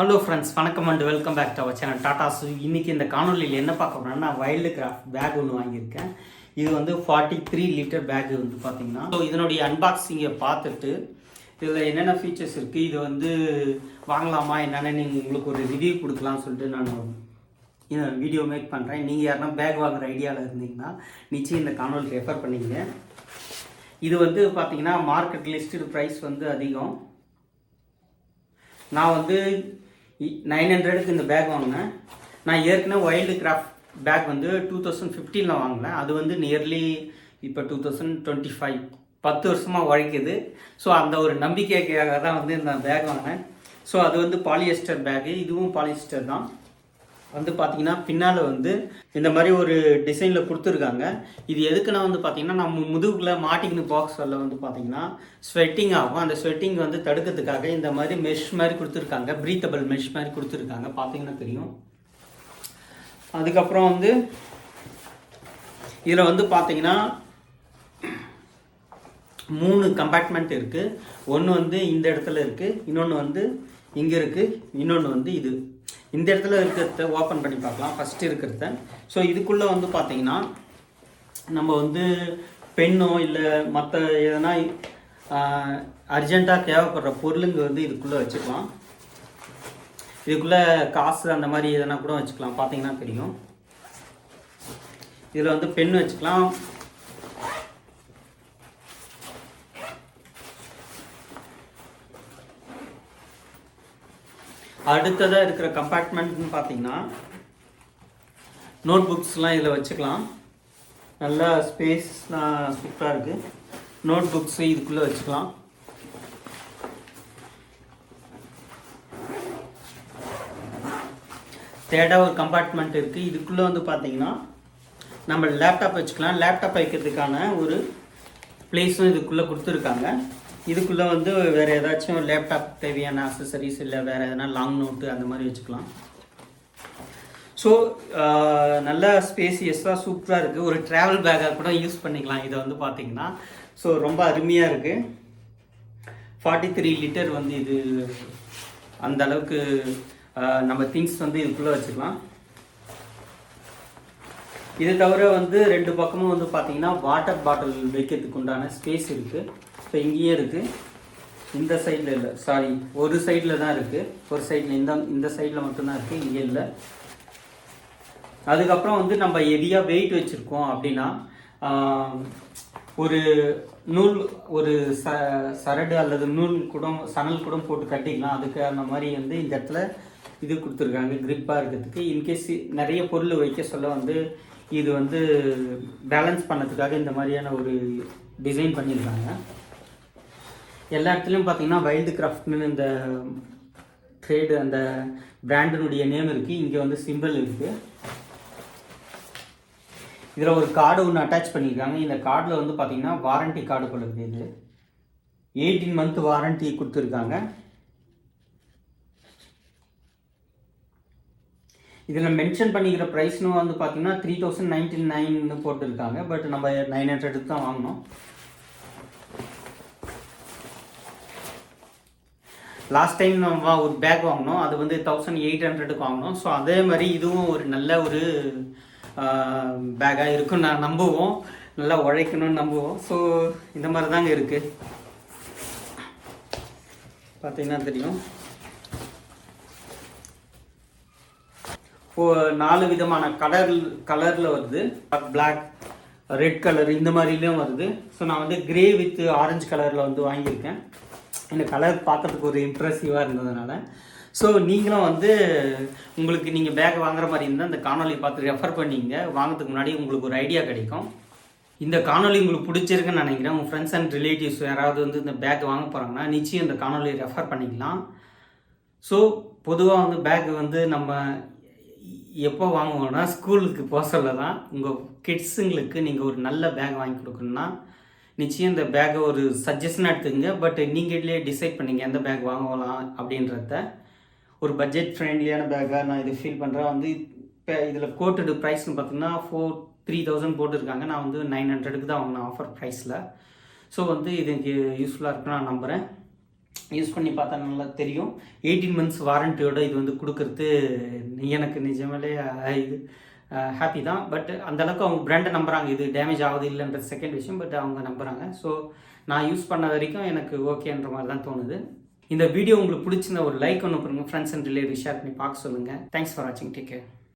Hello friends வணக்கம் and welcome back to our channel Tata சு இன்னைக்கு இந்த காணொலியில் என்ன பார்க்க போறேன்னா வைல்டு கிராஃப்ட் பேக் ஒன்று வாங்கியிருக்கேன். இது வந்து ஃபார்ட்டி த்ரீ லிட்டர் பேக் வந்து பார்த்தீங்கன்னா ஸோ இதனுடைய அன்பாக்சிங்கை பார்த்துட்டு இதில் என்னென்ன ஃபீச்சர்ஸ் இருக்குது இது வந்து வாங்கலாமா என்னென்னு நீங்கள் உங்களுக்கு ஒரு ரிவ்யூ கொடுக்கலாம்னு சொல்லிட்டு நான் வீடியோ மேக் பண்ணுறேன் நீங்கள் யாருன்னா பேக் வாங்குற ஐடியாவில் இருந்தீங்கன்னா நிச்சயம் இந்த காணொலி ரெஃபர் பண்ணிங்க இது வந்து பார்த்தீங்கன்னா மார்க்கெட் லிஸ்டட் ப்ரைஸ் வந்து அதிகம். நான் வந்து நைன் ஹண்ட்ரடுக்கு இந்த பேக் வாங்கினேன். நான் ஏற்கனவே வைல்டு கிராஃப்ட் பேக் வந்து டூ தௌசண்ட் ஃபிஃப்டீனில் வாங்கினேன். அது வந்து நியர்லி இப்போ டூ தௌசண்ட் டுவெண்ட்டி ஃபைவ் பத்து வருஷமாக உழைக்குது. ஸோ அந்த ஒரு நம்பிக்கைக்காக தான் வந்து இந்த பேக் வாங்கினேன். ஸோ அது வந்து பாலியஸ்டர் பேக்கு இதுவும் பாலியஸ்டர் தான். வந்து பார்த்தீங்கன்னா பின்னால் வந்து இந்த மாதிரி ஒரு டிசைனில் கொடுத்துருக்காங்க. இது எதுக்குன்னா வந்து பார்த்தீங்கன்னா நம்ம முதுகில் மாட்டிக்கின பாக்ஸ் வந்து பார்த்தீங்கன்னா ஸ்வெட்டிங் ஆகும். அந்த ஸ்வெட்டிங் வந்து தடுக்கிறதுக்காக இந்த மாதிரி மெஷ் மாதிரி கொடுத்துருக்காங்க. ப்ரீத்தபிள் மெஷ் மாதிரி கொடுத்துருக்காங்க. பார்த்தீங்கன்னா தெரியும். அதுக்கப்புறம் வந்து இதில் வந்து பார்த்தீங்கன்னா மூணு கம்பார்ட்மெண்ட் இருக்குது ஒன்று வந்து இந்த இடத்துல இருக்குது இன்னொன்று வந்து இங்கே இருக்குது இன்னொன்று வந்து இது. இந்த இடத்துல இருக்கிறத ஓப்பன் பண்ணி பார்க்கலாம். ஃபஸ்ட்டு இருக்கிறத. ஸோ இதுக்குள்ளே வந்து பார்த்தீங்கன்னா நம்ம வந்து பெண்ணோ இல்லை மற்ற எதனா அர்ஜெண்ட்டாக தேவைப்படுற பொருளுங்க வந்து இதுக்குள்ளே வச்சுக்கலாம். இதுக்குள்ளே காசு அந்த மாதிரி எதனா கூட வச்சுக்கலாம். பார்த்தீங்கன்னா தெரியும். இதில் வந்து பெண் வச்சுக்கலாம். அடுத்ததாக இருக்கிற கம்பார்ட்மெண்ட்னு பார்த்தீங்கன்னா நோட் புக்ஸ்லாம் இதில் வச்சுக்கலாம். நல்லா ஸ்பேஸ்லாம் சூப்பராக இருக்குது நோட் புக்ஸு இதுக்குள்ளே வச்சுக்கலாம். தேர்டாக ஒரு கம்பார்ட்மெண்ட் இருக்குது இதுக்குள்ளே வந்து பார்த்தீங்கன்னா நம்ம லேப்டாப் வச்சுக்கலாம். லேப்டாப் வைக்கிறதுக்கான ஒரு பிளேஸும் இதுக்குள்ளே கொடுத்துருக்காங்க. இதுக்குள்ளே வந்து வேறு ஏதாச்சும் லேப்டாப் தேவையான அசசரிஸ் இல்லை வேறு எதனா லாங் நோட்டு அந்த மாதிரி வச்சுக்கலாம். ஸோ நல்ல ஸ்பேசியஸாக சூப்பராக இருக்குது ஒரு ட்ராவல் பேக்காக கூட யூஸ் பண்ணிக்கலாம். இதை வந்து பார்த்தீங்கன்னா ஸோ ரொம்ப அருமையாக இருக்குது ஃபார்ட்டி த்ரீ லிட்டர் வந்து இது அந்த அளவுக்கு நம்ம திங்ஸ் வந்து இதுக்குள்ளே வச்சுக்கலாம். இது தவிர வந்து ரெண்டு பக்கமும் வந்து பார்த்தீங்கன்னா வாட்டர் பாட்டில் வைக்கிறதுக்கு உண்டான ஸ்பேஸ் இருக்குது இப்போ இங்கேயே இருக்குது இந்த சைடில் இல்லை. சாரி ஒரு சைடில் தான் இருக்குது ஒரு சைடில் இந்த இந்த சைடில் மட்டும்தான் இருக்குது இங்கே இல்லை. அதுக்கப்புறம் வந்து நம்ம எதியாக வெயிட் வச்சுருக்கோம் அப்படின்னா ஒரு நூல் ஒரு ச சரடு அல்லது நூல் கூட சணல் கூட போட்டு கட்டிக்கலாம். அதுக்கு அந்த மாதிரி வந்து இந்த இடத்துல இது கொடுத்துருக்காங்க. க்ரிப்பாக இருக்கிறதுக்கு. இன்கேஸ் நிறைய பொருள் வைக்க சொல்ல வந்து இது வந்து பேலன்ஸ் பண்ணதுக்காக இந்த மாதிரியான ஒரு டிசைன் பண்ணியிருக்காங்க. எல்லா இடத்துலையும் பார்த்தீங்கன்னா வைல்டு கிராஃப்ட்னு இந்த ட்ரேடு அந்த பிராண்டினுடைய நேம் இருக்குது இங்கே வந்து சிம்பிள் இருக்குது இதில் ஒரு கார்டு ஒன்று அட்டாச் பண்ணியிருக்காங்க. இந்த கார்டில் வந்து பார்த்தீங்கன்னா வாரண்டி கார்டு கொடுக்குது இது. எயிட்டீன் மந்த் வாரண்டி கொடுத்துருக்காங்க. இதில் மென்ஷன் பண்ணிக்கிற ப்ரைஸ்னு வந்து பார்த்தீங்கன்னா த்ரீ தௌசண்ட் நைன்டி நைன்னு போட்டிருக்காங்க. பட் நம்ம நைன் ஹண்ட்ரடுக்கு தான் வாங்கினோம் லாஸ்ட் டைம் நம்ம ஒரு பேக் வாங்கினோம். அது வந்து தௌசண்ட் எயிட் ஹண்ட்ரடுக்கு வாங்கினோம். ஸோ அதே மாதிரி இதுவும் ஒரு நல்ல ஒரு பேக்காக இருக்கும் நான் நம்புவோம். நல்லா உழைக்கணும்னு நம்புவோம். ஸோ இந்த மாதிரி தாங்க இருக்குது பார்த்தீங்கன்னா தெரியும். நாலு விதமான கலர் கலரில் வருது. பிளாக் ரெட் கலர் இந்த மாதிரிலையும் வருது. ஸோ நான் வந்து கிரே வித் ஆரஞ்சு கலரில் வந்து வாங்கியிருக்கேன். இந்த கலர் பார்க்கறதுக்கு ஒரு இம்ப்ரெசிவாக இருந்ததுனால. ஸோ நீங்களும் வந்து உங்களுக்கு நீங்கள் பேக் வாங்குற மாதிரி இருந்தால் இந்த காணொலி பார்த்து ரெஃபர் பண்ணிங்க. வாங்கிறதுக்கு முன்னாடி உங்களுக்கு ஒரு ஐடியா கிடைக்கும். இந்த காணொலி உங்களுக்கு பிடிச்சிருக்குன்னு நினைக்கிறேன். உங்கள் ஃப்ரெண்ட்ஸ் அண்ட் ரிலேட்டிவ்ஸ் யாராவது வந்து இந்த பேக் வாங்க போகிறாங்கன்னா நிச்சயம் இந்த காணொலி ரெஃபர் பண்ணிக்கலாம். ஸோ பொதுவாக வந்து பேக் வந்து நம்ம எப்போ வாங்குவோம்னா ஸ்கூலுக்கு போக சொல்ல தான் உங்கள் கிட்ஸுங்களுக்கு நீங்கள் ஒரு நல்ல பேக் வாங்கி கொடுக்கணுன்னா நிச்சயம் இந்த பேக்கை ஒரு சஜஷன் எடுத்துக்கங்க. பட் நீங்களே டிசைட் பண்ணீங்க எந்த பேக் வாங்கலாம் அப்படின்றத. ஒரு பட்ஜெட் ஃப்ரெண்ட்லியான பேக்காக நான் இது ஃபீல் பண்ணுறேன் வந்து இப்போ இதில் கோட்டடு ப்ரைஸ்னு பார்த்தீங்கன்னா ஃபோர் த்ரீ தௌசண்ட் போட்டிருக்காங்க. நான் வந்து நைன் ஹண்ட்ரடுக்கு தான் வாங்கினேன் ஆஃபர் ப்ரைஸில் ஸோ வந்து இது எனக்கு யூஸ்ஃபுல்லாக இருக்குன்னு நான் நம்புகிறேன் யூஸ் பண்ணி பார்த்தா நல்லா தெரியும். எயிட்டீன் மந்த்ஸ் வாரண்டியோட இது வந்து கொடுக்கறது எனக்கு நிஜமாலே இது ஹாப்பி தான். பட் அந்தளவுக்கு அவங்க பிராண்டை நம்புகிறாங்க இது டேமேஜ் ஆகுது இல்லைன்ற செகண்ட் விஷயம் பட் அவங்க நம்புகிறாங்க ஸோ நான் யூஸ் பண்ண வரைக்கும் எனக்கு ஓகேன்ற மாதிரி தான் தோணுது. இந்த வீடியோ உங்களுக்கு பிடிச்சிருந்த ஒரு லைக் ஒன்று பண்ணுங்கள் ஃப்ரெண்ட்ஸ் அண்ட் ரிலேட்டிவ் ஷேர் பண்ணி பார்க்க சொல்லுங்கள் தேங்க்ஸ் ஃபார் வாட்சிங் டேக் கேர்